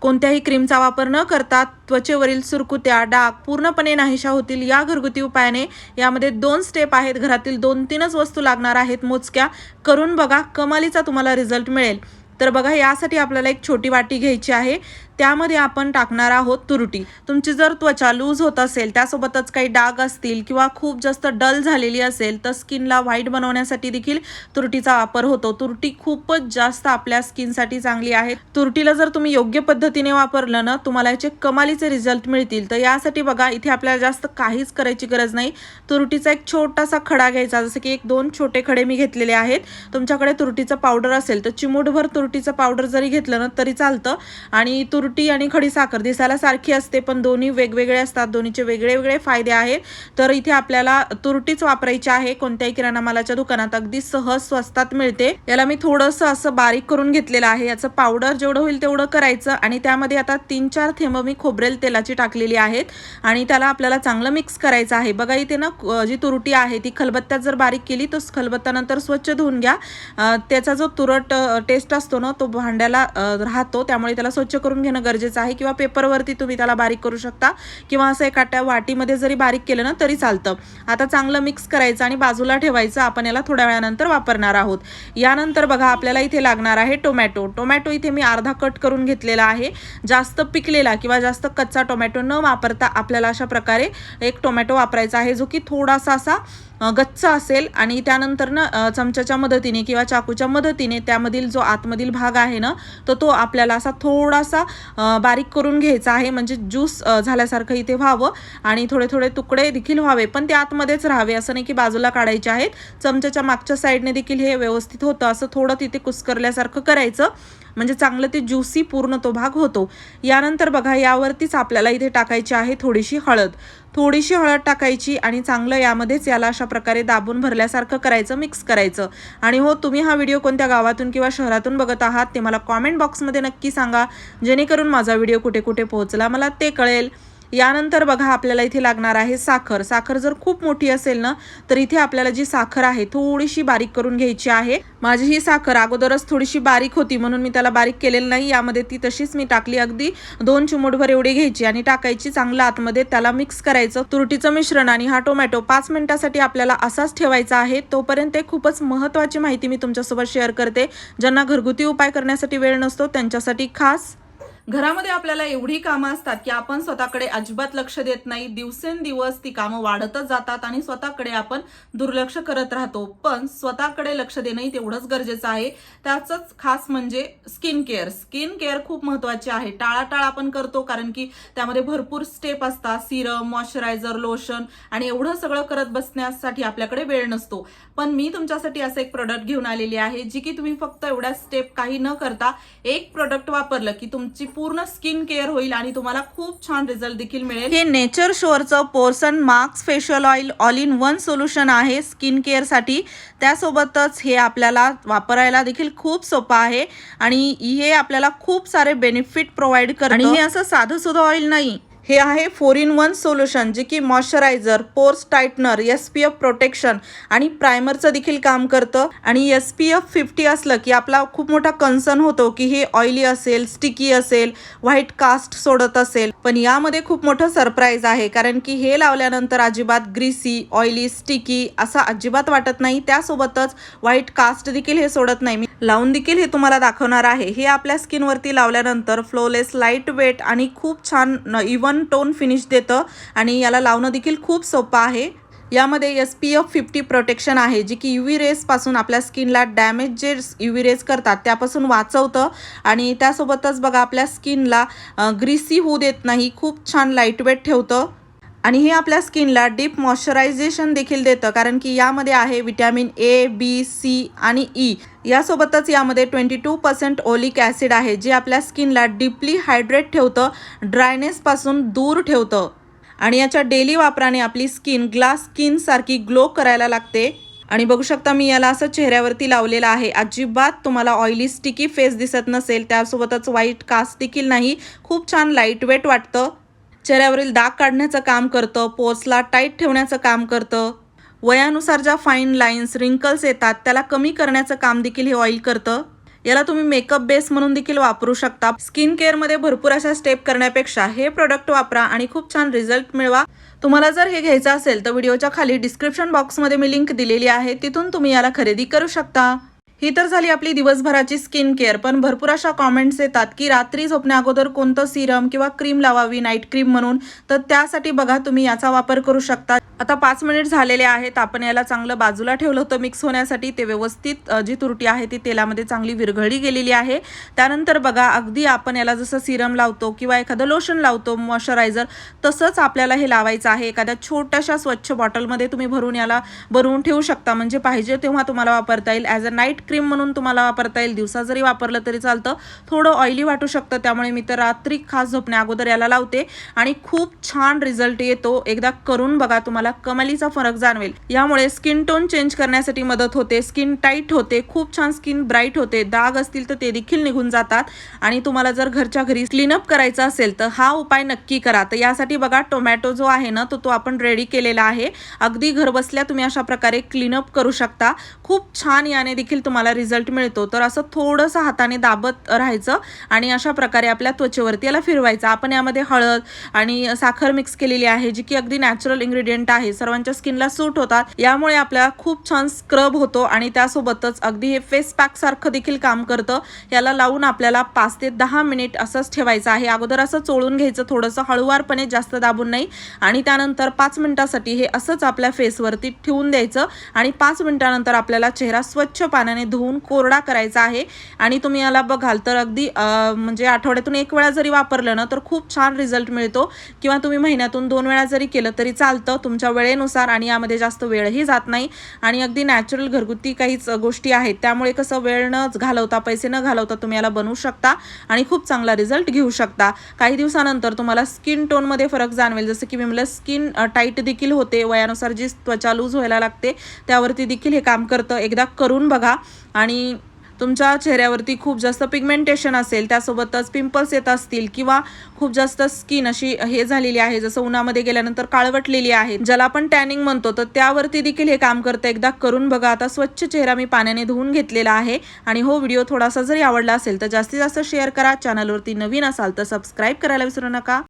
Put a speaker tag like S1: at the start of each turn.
S1: कोणत्याही क्रीमचा वापर न करता त्वचेवरील सुरकुत्या डाग पूर्णपणे नाहीशा होतील या घरगुती उपायाने. यामध्ये दोन स्टेप आहेत. घरातील दोन तीनच वस्तू लागणार आहेत. मोजक्या करून बघा. कमालीचा तुम्हाला रिझल्ट मिळेल. तर बघा यासाठी आपल्याला एक छोटी वाटी घ्यायची आहे. त्यामध्ये आपण टाकणार आहोत तुरटी. तुमची जर त्वचा लूज होत असेल त्यासोबतच काही डाग असतील किंवा खूप जास्त डल झालेली असेल तर स्किनला व्हाईट बनवण्यासाठी देखील तुरटीचा वापर होतो. तुरटी खूपच जास्त आपल्या स्किनसाठी चांगली आहे. तुरटीला जर तुम्ही योग्य पद्धतीने वापरलं ना तुम्हाला याचे कमालीचे रिझल्ट मिळतील. तर यासाठी बघा इथे आपल्याला जास्त काहीच करायची गरज नाही. तुरटीचा एक छोटासा खडा घ्यायचा. जसं की एक दोन छोटे खडे मी घेतलेले आहेत. तुमच्याकडे तुरटीचं पावडर असेल तर चिमूटभर तुरटीचं पावडर जरी घेतलं ना तरी चालतं. आणि तुरटी आणि खडी साखर दिसायला सारखी असते पण दोन्ही वेगवेगळे असतात. दोन्हीचे वेगळे वेगळे फायदे आहेत. तर इथे आपल्याला तुरटीच वापरायची आहे. कोणत्याही किराणा मालाच्या दुकानात अगदी सहज स्वस्तात मिळते. याला मी थोडंसं असं बारीक करून घेतलेलं आहे. याचं पावडर जेवढं होईल तेवढं करायचं. आणि त्यामध्ये आता तीन चार थेंब मी खोबरेल तेलाची टाकलेली आहेत. आणि त्याला आपल्याला चांगलं मिक्स करायचं आहे. बघा इथे ना जी तुरटी आहे ती खलबत्त्यात जर बारीक केली तर खलबत्त्यानंतर स्वच्छ धुवून घ्या. त्याचा जो तुरट टेस्ट असतो ना तो भांड्याला राहतो. त्यामुळे त्याला स्वच्छ करून घेणं गरजेचं आहे किंवा पेपरवरती तुम्ही त्याला बारीक करू शकता किंवा असं एका त्या वाटीमध्ये जरी बारीक केलं ना तरी चालतं. आता चांगलं मिक्स करायचं आणि बाजूला ठेवायचं आपण याला थोड्या वेळानंतर वापरणार आहोत. यानंतर बघा आपल्याला इथे लागणार आहे टोमॅटो. टोमॅटो इथे मी अर्धा कट करून घेतलेला आहे. जास्त पिकलेला किंवा जास्त कच्चा टोमॅटो न वापरता आपल्याला अशा प्रकारे एक टोमॅटो वापरायचा आहे जो की थोडासा असा गच्च असेल आणि त्यानंतर ना चमच्याच्या मदतीने किंवा चाकूच्या मदतीने त्यामधील जो आतमधील भाग आहे ना तर तो आपल्याला असा थोडासा बारीक करून घ्यायचा आहे. म्हणजे ज्यूस झाल्यासारखं इथे व्हावं आणि थोडे थोडे तुकडे देखील व्हावे. पण ते आतमध्येच राहावे असं नाही की बाजूला काढायचे आहेत. चमच्याच्या मागच्या साईडने देखील हे व्यवस्थित होतं. असं थोडं तिथे कुस्करल्यासारखं करायचं. म्हणजे चांगलं ते ज्युसी पूर्ण तो भाग होतो. यानंतर बघा यावरतीच आपल्याला इथे टाकायची आहे थोडीशी हळद. थोडीशी हळद टाकायची आणि चांगलं यामध्येच याला अशा प्रकारे दाबून भरल्यासारखं करायचं मिक्स करायचं. आणि हो तुम्ही हा व्हिडिओ कोणत्या गावातून किंवा शहरातून बघत आहात ते मला कॉमेंट बॉक्समध्ये नक्की सांगा. जेणेकरून माझा व्हिडिओ कुठे कुठे पोहोचला मला ते कळेल. यानंतर बघा आपल्याला इथे लागणार आहे साखर. साखर जर खूप मोठी असेल ना तर इथे आपल्याला जी साखर आहे थोडीशी बारीक करून घ्यायची आहे. माझी ही साखर अगोदरच थोडीशी बारीक होती म्हणून मी त्याला बारीक केलेलं नाही. यामध्ये ती तशीच मी टाकली. अगदी दोन चिमुटभर एवढी घ्यायची आणि टाकायची चांगलं आतमध्ये. त्याला मिक्स करायचं. तुरटीचं मिश्रण आणि हा टोमॅटो पाच मिनिटासाठी आपल्याला असाच ठेवायचा आहे. तोपर्यंत एक खूपच महत्त्वाची माहिती मी तुमच्यासोबत शेअर करते. ज्यांना घरगुती उपाय करण्यासाठी वेळ नसतो त्यांच्यासाठी खास घरामध्ये आपल्याला एवढी कामं असतात की आपण स्वतःकडे अजिबात लक्ष देत नाही. दिवसेंदिवस ती कामं वाढतच जातात आणि स्वतःकडे आपण दुर्लक्ष करत राहतो. पण स्वतःकडे लक्ष देणंही तेवढंच गरजेचं आहे. त्याचंच खास म्हणजे स्किन केअर. स्किन केअर खूप महत्वाची आहे. टाळाटाळ आपण करतो कारण की त्यामध्ये भरपूर स्टेप असतात. सिरम मॉइश्चरायझर लोशन आणि एवढं सगळं करत बसण्यासाठी आपल्याकडे वेळ नसतो. पण मी तुमच्यासाठी असं एक प्रोडक्ट घेऊन आलेली आहे जी की तुम्ही फक्त एवढ्या स्टेप काही न करता एक प्रोडक्ट वापरलं की तुमची पूर्ण स्किन केअर होईल आणि तुम्हाला खूप छान रिझल्ट देखील मिळेल. हे नेचर शोअरचं portion marks facial oil all in one solution आहे स्किन केअरसाठी त्यासोबतच हे आपल्याला वापरायला देखील खूप सोपं आहे. आणि हे आपल्याला खूप सारे बेनिफिट प्रोव्हाइड करतं. आणि हे असं साधं सुद्धा ऑइल नाही. हे आहे फोर इन वन सोल्युशन जे की moisturiser pores tightener S P F protection आणि प्रायमरचं देखील काम करतं. आणि एस पी एफ फिफ्टी असलं की आपला खूप मोठा कन्सर्न होतो की हे ऑइली असेल स्टिकी असेल व्हाईट कास्ट सोडत असेल. पण यामध्ये खूप मोठं सरप्राईज आहे कारण की हे लावल्यानंतर अजिबात ग्रीसी ऑइली स्टिकी असं अजिबात वाटत नाही. त्यासोबतच व्हाईट कास्ट देखील हे सोडत नाही. मी लावून देखील हे तुम्हाला दाखवणार आहे. हे आपल्या स्किनवरती लावल्यानंतर फ्लोलेस लाइट वेट आणि खूप छान इवन टोन फिनिश देतं आणि याला लावणं देखील खूप सोपं आहे. यामध्ये S P F fifty protection आहे जी की यू व्ही रेजपासून आपल्या स्किनला डॅमेज जे यू व्ही रेज करतात त्यापासून वाचवतं. आणि त्यासोबतच बघा आपल्या स्किनला ग्रीसी होऊ देत नाही खूप छान लाईटवेट ठेवतं. आणि हे आपल्या स्किनला डीप मॉइश्चरायझेशन देखील देतं कारण की यामध्ये आहे विटॅमिन ए बी सी आणि ई. यासोबतच यामध्ये twenty two percent oleic acid आहे जे आपल्या स्किनला डीपली हायड्रेट ठेवतं ड्रायनेसपासून दूर ठेवतं. आणि याच्या डेली वापराने आपली स्किन ग्लास स्किनसारखी ग्लो करायला लागते. आणि बघू शकता मी याला असं चेहऱ्यावरती लावलेलं आहे. अजिबात तुम्हाला ऑइली स्टिकी फेस दिसत नसेल त्यासोबतच व्हाईट कास्ट देखील नाही. खूप छान लाइट वेट वाटतं. चेहऱ्यावरील दाग काढण्याचं काम करतं पोर्सला टाईट ठेवण्याचं काम करतं. वयानुसार ज्या फाईन लाईन्स रिंकल्स येतात त्याला कमी करण्याचं काम देखील हे ऑइल करतं. याला तुम्ही मेकअप बेस म्हणून देखील वापरू शकता. स्किन केअरमध्ये भरपूर अशा स्टेप करण्यापेक्षा हे प्रोडक्ट वापरा आणि खूप छान रिझल्ट मिळवा. तुम्हाला जर हे घ्यायचं असेल तर व्हिडिओच्या खाली डिस्क्रिप्शन बॉक्समध्ये मी लिंक दिलेली आहे. तिथून तुम्ही याला खरेदी करू शकता. ही तर झाली आपली दिवसभराची स्किन केअर पण भरपूर अशा कॉमेंट्स येतात की रात्री झोपण्या अगोदर कोणतं सिरम किंवा क्रीम लावावी नाईट क्रीम म्हणून. तर त्यासाठी बघा तुम्ही याचा वापर करू शकता. आता पाच मिनिट झालेले आहेत. आपण याला चांगलं बाजूला ठेवलं होतं मिक्स होण्यासाठी. ते व्यवस्थित जी तुरटी आहे ती तेलामध्ये चांगली विरघळली गेलेली आहे. त्यानंतर बघा अगदी आपण याला जसं सिरम लावतो किंवा एखादं लोशन लावतो मॉइश्चरायझर तसंच आपल्याला हे लावायचं आहे. एखाद्या छोट्याशा स्वच्छ बॉटलमध्ये तुम्ही भरून याला भरून ठेवू शकता. म्हणजे पाहिजे तेव्हा तुम्हाला वापरता येईल. ॲज अ नाईट क्रीम म्हणून तुम्हाला वापरता येईल. दिवसा जरी वापरलं तरी चालतं. थोडं ऑइली वाटू शकतं. त्यामुळे मी तर रात्री खास झोपण्या अगोदर याला लावते. आणि खूप छान रिझल्ट येतो. एकदा करून बघा तुम्हाला कमालीचा फरक जाणवेल. यामुळे स्किन टोन चेंज करण्यासाठी मदत होते. स्किन टाईट होते. खूप छान स्किन ब्राईट होते. दाग असतील तर ते देखील निघून जातात. आणि तुम्हाला जर घरच्या घरी क्लीनअप करायचा असेल तर हा उपाय नक्की करा. तर यासाठी बघा टोमॅटो जो आहे ना तो तो आपण रेडी केलेला आहे. अगदी घरबसल्या तुम्ही अशा प्रकारे क्लीनअप करू शकता. खूप छान याने देखील तुम्हाला रिझल्ट मिळतो. तर असं थोडंसं हाताने दाबत राहायचं आणि अशा प्रकारे आपल्या त्वचेवरती याला फिरवायचं. आपण यामध्ये हळद आणि साखर मिक्स केलेली आहे जी की अगदी नॅचरल इन्ग्रेडियंट आहे. सर्वांच्या स्किनला सूट होतात. यामुळे आपल्याला खूप छान स्क्रब होतो आणि त्यासोबतच अगदी हे फेस पॅक सारखं देखील काम करतं. याला लावून आपल्याला पाच ते दहा मिनिट असंच ठेवायचं आहे. अगोदर असं चोळून घ्यायचं थोडंसं हळूवारपणे जास्त दाबून नाही. आणि त्यानंतर पाच मिनिटासाठी हे असंच आपल्या फेसवरती ठेवून द्यायचं. आणि पाच मिनिटानंतर आपल्याला चेहरा स्वच्छ पाण्याने धुवून कोरडा करायचा आहे. आणि तुम्ही याला बघाल तर अगदी म्हणजे आठवड्यातून एक वेळा जरी वापरलं ना तर खूप छान रिझल्ट मिळतो. किंवा तुम्ही महिन्यातून दोन वेळा जरी केलं तरी चालतं तुमच्या वेळेनुसार आणि यामध्ये जास्त वेळही जात नाही. आणि अगदी नॅचरल घरगुती काहीच गोष्टी आहेत. त्यामुळे कसं वेळ न घालवता पैसे न घालवता तुम्ही याला बनवू शकता आणि खूप चांगला रिझल्ट घेऊ शकता. काही दिवसानंतर तुम्हाला स्किन टोनमध्ये फरक जाणवेल. जसं की मी म्हणलं स्किन टाईट देखील होते. वयानुसार जी त्वचा लूज व्हायला लागते त्यावरती देखील हे काम करतं. एकदा करून बघा. आणि तुमच्या चेहऱ्यावरती खूप जास्त पिगमेंटेशन असेल त्यासोबतच पिंपल्स येत असतील किंवा खूप जास्त स्किन अशी हे झालेली आहे जसं उन्हामध्ये गेल्यानंतर काळवटलेली आहे ज्याला आपण टॅनिंग म्हणतो तर त्यावरती देखील हे काम करतं. एकदा करून बघा आता स्वच्छ चेहरा मी पाण्याने धुवून घेतलेला आहे आणि हो व्हिडिओ थोडासा जरी आवडला असेल तर जास्तीत जास्त शेअर करा. चॅनलवरती नवीन असाल तर सबस्क्राईब करायला विसरू नका.